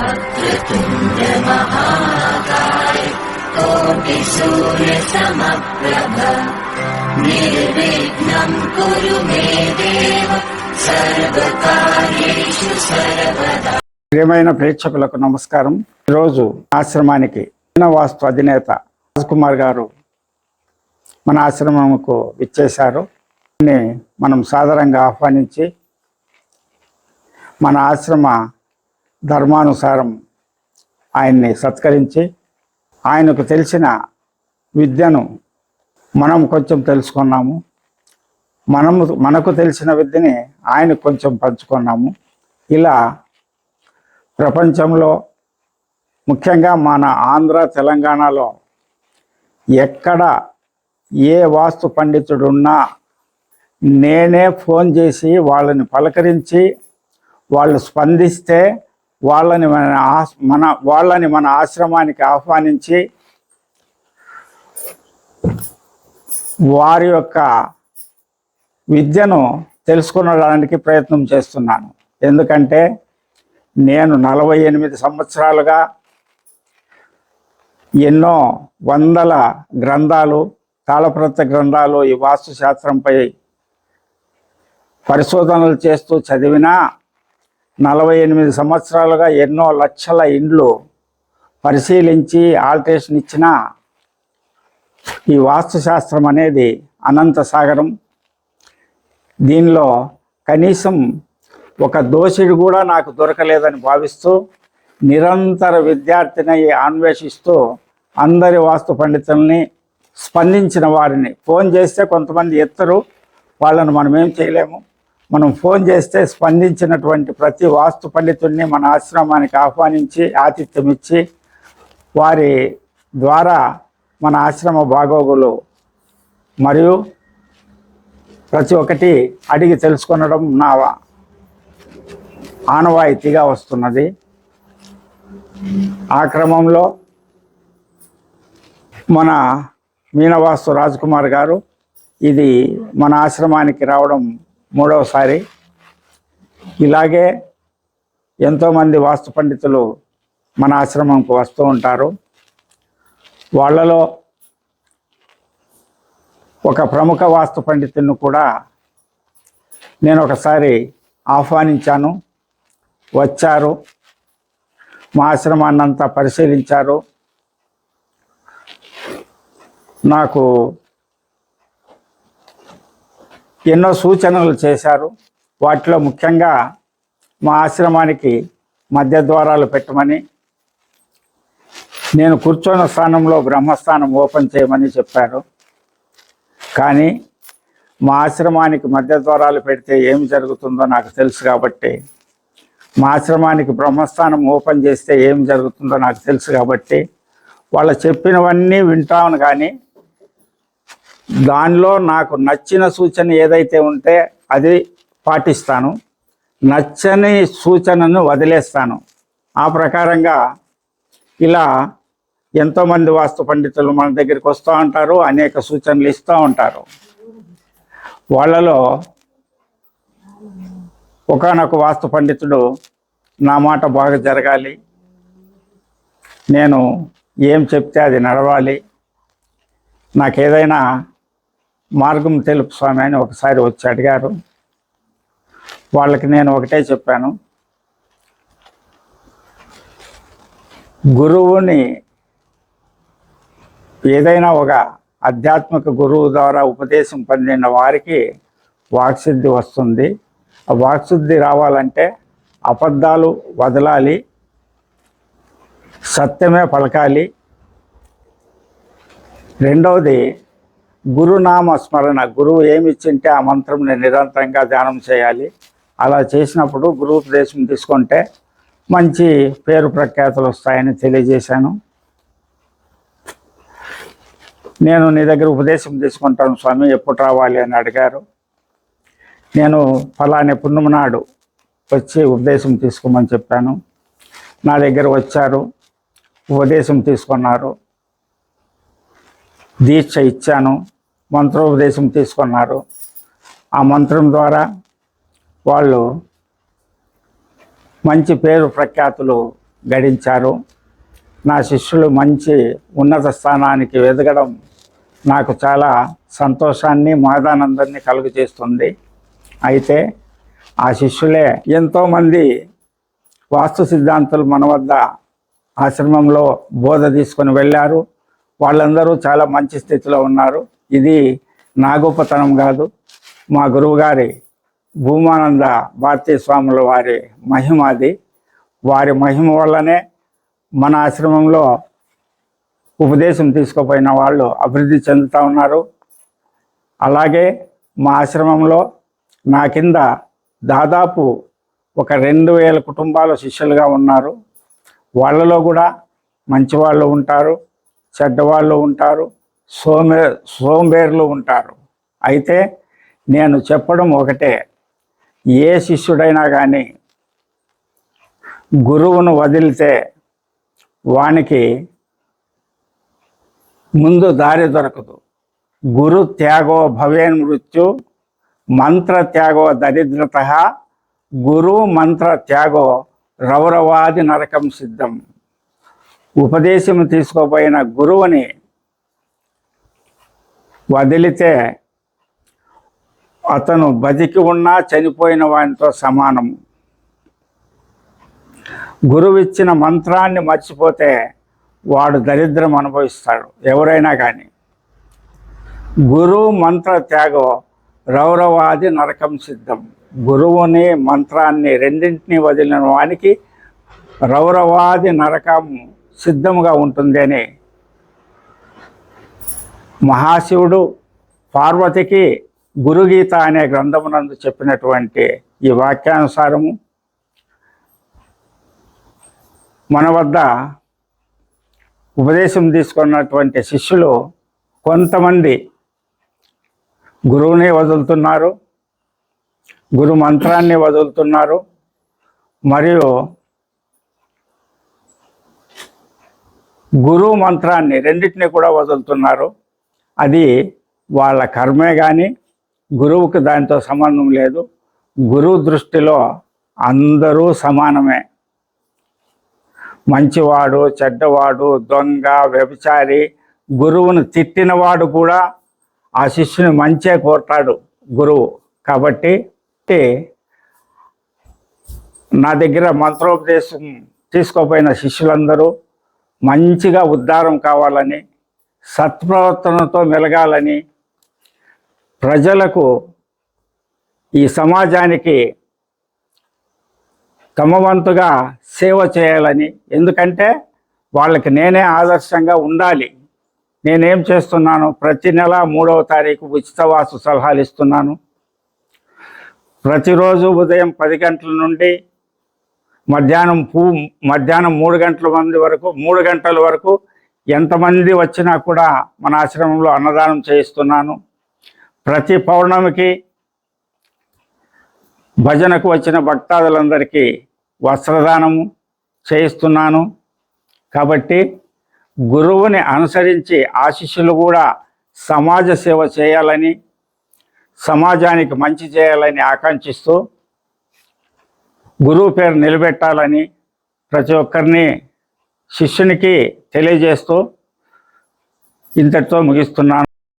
वक्रतुण्ड महाकाय कोटिसूर्यसमप्रभ निर्विघ्नम् कुरु मे देव सर्वकार्येषु सर्वदा ప్రియమైన ప్రేక్షకులకు నమస్కారం ఈరోజు ఆశ్రమానికి వాస్తు అధినేత కుమార్ గారు మన ఆశ్రమంకు ఇచ్చేశారు అని మనం సాదరంగా ఆహ్వానించి మన ఆశ్రమ ధర్మానుసారం ఆయన్ని సత్కరించి ఆయనకు తెలిసిన విద్యను మనం కొంచెం తెలుసుకున్నాము. మనము మనకు తెలిసిన విద్యని ఆయన కొంచెం పంచుకున్నాము. ఇలా ప్రపంచంలో ముఖ్యంగా మన ఆంధ్ర తెలంగాణలో ఎక్కడ ఏ వాస్తు పండితుడున్నా నేనే ఫోన్ చేసి వాళ్ళని పలకరించి వాళ్ళు స్పందిస్తే వాళ్ళని మన మన వాళ్ళని మన ఆశ్రమానికి ఆహ్వానించి వారి యొక్క విద్యను తెలుసుకునడానికి ప్రయత్నం చేస్తున్నాను. ఎందుకంటే నేను నలభై ఎనిమిది సంవత్సరాలుగా ఎన్నో వందల గ్రంథాలు తాళప్రత గ్రంథాలు ఈ వాస్తు శాస్త్రంపై పరిశోధనలు చేస్తూ చదివినా నలభై ఎనిమిది సంవత్సరాలుగా ఎన్నో లక్షల ఇండ్లు పరిశీలించి ఆల్టరేషన్ ఇచ్చిన ఈ వాస్తుశాస్త్రం అనేది అనంత సాగరం. దీనిలో కనీసం ఒక దోషుడు కూడా నాకు దొరకలేదని భావిస్తూ నిరంతర విద్యార్థిని అన్వేషిస్తూ అందరి వాస్తు పండితుల్ని స్పందించిన వారిని. ఫోన్ చేస్తే కొంతమంది ఎత్తరు వాళ్ళను మనం ఏం చేయలేము. మనం ఫోన్ చేస్తే స్పందించినటువంటి ప్రతి వాస్తు పండితుడిని మన ఆశ్రమానికి ఆహ్వానించి ఆతిథ్యం ఇచ్చి వారి ద్వారా మన ఆశ్రమ బాగోగులు మరియు ప్రతి ఒక్కటి అడిగి తెలుసుకొనడం నా ఆనవాయితీగా వస్తున్నది. ఆ క్రమంలో మన మీనవాస్తు రాజ్కుమార్ గారు ఇది మన ఆశ్రమానికి రావడం మూడవసారి. ఇలాగే ఎంతోమంది వాస్తు పండితులు మన ఆశ్రమంకు వస్తూ ఉంటారు. వాళ్ళలో ఒక ప్రముఖ వాస్తు పండితుడిని కూడా నేను ఒకసారి ఆహ్వానించాను. వచ్చారు. మా ఆశ్రమాన్నంతా పరిశీలించారు. నాకు ఎన్నో సూచనలు చేశారు. వాటిలో ముఖ్యంగా మా ఆశ్రమానికి మధ్య ద్వారాలు పెట్టమని నేను కూర్చొని స్థానంలో బ్రహ్మస్థానం ఓపెన్ చేయమని చెప్పారు. కానీ మా ఆశ్రమానికి మధ్య ద్వారాలు పెడితే ఏమి జరుగుతుందో నాకు తెలుసు కాబట్టి మా ఆశ్రమానికి బ్రహ్మస్థానం ఓపెన్ చేస్తే ఏం జరుగుతుందో నాకు తెలుసు కాబట్టి వాళ్ళు చెప్పినవన్నీ వింటాను కానీ దానిలో నాకు నచ్చిన సూచన ఏదైతే ఉంటే అది పాటిస్తాను. నచ్చని సూచనను వదిలేస్తాను. ఆ ప్రకారంగా ఇలా ఎంతోమంది వాస్తు పండితులు మన దగ్గరికి వస్తూ ఉంటారు అనేక సూచనలు ఇస్తూ ఉంటారు. వాళ్ళలో ఒకనొక వాస్తు పండితుడు నా మాట బాగా జరగాలి. నేను ఏం చెప్తే అది నడవాలి. నాకేదైనా మార్గం తెలుపు స్వామి అని ఒకసారి వచ్చి అడిగారు. వాళ్ళకి నేను ఒకటే చెప్పాను. గురువుని ఏదైనా ఒక ఆధ్యాత్మిక గురువు ద్వారా ఉపదేశం పొందిన వారికి వాక్సిద్ధి వస్తుంది. ఆ వాక్శుద్ధి రావాలంటే అబద్ధాలు వదలాలి. సత్యమే పలకాలి. రెండవది గురునామ స్మరణ గురువు ఏమి ఇచ్చింటే ఆ మంత్రంని నిరంతరంగా ధ్యానం చేయాలి. అలా చేసినప్పుడు గురు ఉపదేశం తీసుకుంటే మంచి పేరు ప్రఖ్యాతలు వస్తాయని తెలియజేశాను. నేను నీ దగ్గర ఉపదేశం తీసుకుంటాను స్వామి ఎప్పుడు రావాలి అని అడిగారు. నేను ఫలాని పున్నమ నాడు వచ్చి ఉపదేశం తీసుకోమని చెప్పాను. నా దగ్గర వచ్చారు ఉపదేశం తీసుకున్నారు. దీక్ష ఇచ్చాను మంత్రోపదేశం తీసుకున్నారు. ఆ మంత్రం ద్వారా వాళ్ళు మంచి పేరు ప్రఖ్యాతులు గడించారు. నా శిష్యులు మంచి ఉన్నత స్థానానికి ఎదగడం నాకు చాలా సంతోషాన్ని మాదానందాన్ని కలుగు చేస్తుంది అయితే ఆ శిష్యులే ఎంతోమంది వాస్తు సిద్ధాంతులు మన వద్ద ఆశ్రమంలో బోధ తీసుకొని వెళ్ళారు. వాళ్ళందరూ చాలా మంచి స్థితిలో ఉన్నారు. ఇది నా గొప్పతనం కాదు. మా గురువుగారి భూమానంద భారతీయ స్వాముల వారి మహిమ అది. వారి మహిమ వల్లనే మన ఆశ్రమంలో ఉపదేశం తీసుకుపోయిన వాళ్ళు అభివృద్ధి చెందుతూ ఉన్నారు. అలాగే మా ఆశ్రమంలో నా కింద దాదాపు ఒక రెండు వేల కుటుంబాల శిష్యులుగా ఉన్నారు. వాళ్ళలో కూడా మంచి వాళ్ళు ఉంటారు. చెడ్డవాళ్ళు ఉంటారు సోమే సోంబేర్లు ఉంటారు. అయితే నేను చెప్పడం ఒకటే ఏ శిష్యుడైనా కానీ గురువును వదిలితే వానికి ముందు దారి దొరకదు. గురు త్యాగో భవేన్ మృత్యు మంత్ర త్యాగో దరిద్రత గురు మంత్ర త్యాగో రౌరవాది నరకం సిద్ధం. ఉపదేశం తీసుకోపోయిన గురువుని వదిలితే అతను బతికి ఉన్నా చనిపోయిన వానితో సమానం. గురువిచ్చిన మంత్రాన్ని మర్చిపోతే వాడు దరిద్రం అనుభవిస్తాడు ఎవరైనా కానీ గురువు మంత్ర త్యాగం రౌరవాది నరకం సిద్ధం. గురువుని మంత్రాన్ని రెండింటినీ వదిలిన వానికి రౌరవాది నరకం సిద్ధముగా ఉంటుంది అని. మహాశివుడు పార్వతికి గురుగీత అనే గ్రంథమునందు చెప్పినటువంటి ఈ వాక్యానుసారము మన వద్ద ఉపదేశం తీసుకున్నటువంటి శిష్యులు కొంతమంది గురువుని వదులుతున్నారు గురు మంత్రాన్ని వదులుతున్నారు మరియు గురువు మంత్రాన్ని రెండింటిని కూడా వదులుతున్నారు. అది వాళ్ళ కర్మే కానీ గురువుకి దానితో సంబంధం లేదు. గురువు దృష్టిలో అందరూ సమానమే. మంచివాడు చెడ్డవాడు దొంగ వ్యభిచారి గురువును తిట్టినవాడు కూడా ఆ శిష్యుని మంచే కోరుతాడు గురువు. కాబట్టి నా దగ్గర మంత్రోపదేశం తీసుకోపోయిన శిష్యులందరూ మంచిగా ఉద్ధారం కావాలని సత్ప్రవర్తనతో మెలగాలని ప్రజలకు ఈ సమాజానికి తమ వంతుగా సేవ చేయాలని. ఎందుకంటే వాళ్ళకి నేనే ఆదర్శంగా ఉండాలి. నేనేం చేస్తున్నాను? ప్రతి నెల మూడవ తారీఖు ఉచిత వాసు సలహాలు ఇస్తున్నాను. ప్రతిరోజు ఉదయం పది గంటల నుండి మధ్యాహ్నం పూ మధ్యాహ్నం మూడు గంటల మంది వరకు మూడు గంటల వరకు ఎంతమంది వచ్చినా కూడా మన ఆశ్రమంలో అన్నదానం చేయిస్తున్నాను. ప్రతి పౌర్ణమికి భజనకు వచ్చిన భక్తాదులందరికీ వస్త్రదానము చేయిస్తున్నాను. కాబట్టి గురువుని అనుసరించి ఆశిష్యులు కూడా సమాజ సేవ చేయాలని సమాజానికి మంచి చేయాలని ఆకాంక్షిస్తూ గురువు పేరు నిలబెట్టాలని ప్రతి ఒక్కరిని శిష్యునికి తెలియజేస్తూ ఇంతటితో ముగిస్తున్నాను.